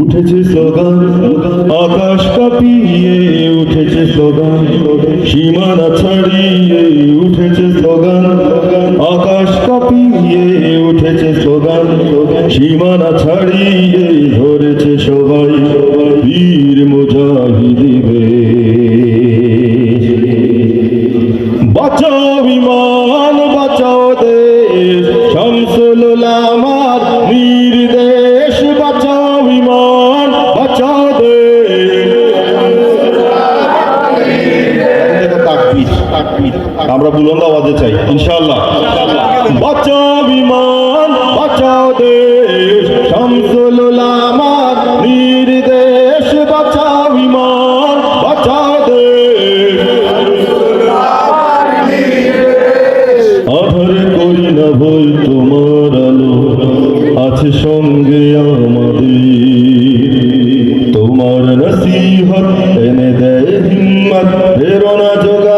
উঠেছে স্লোগান, আকাশ কাঁপিয়ে উঠেছে স্লোগান, সীমানা ছাড়িয়ে উঠেছে স্লোগান, আকাশ কাঁপিয়ে উঠেছে স্লোগান, সীমানা ছাড়িয়ে ধরেছে সবাই বীর মুজাহিদিবে বাঁচাও বিমান বাঁচাও দেশ, শামসুল আমরা বুলন্দ আওয়াজে চাই, ইনশাআল্লাহ। বাঁচাও বিমান, বাঁচাও দেশ শামসুল বিমান দেশ। করি না ভুল তোমার আলো, আছে সঙ্গে আমাদের। তোমার নসিহত এনে দেয় হিম্মত, প্রেরণা যোগায়।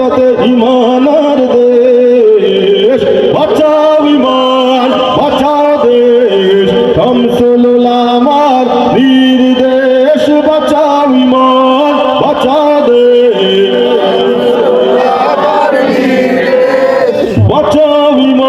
বাঁচাতে ইমানার দেশ, বাঁচাও ইমান, বাঁচাও দেশ। শামসুল আমার বীর দেশ বাঁচাও ইমান, বাঁচাও দেশ। বাঁচাও ইমান।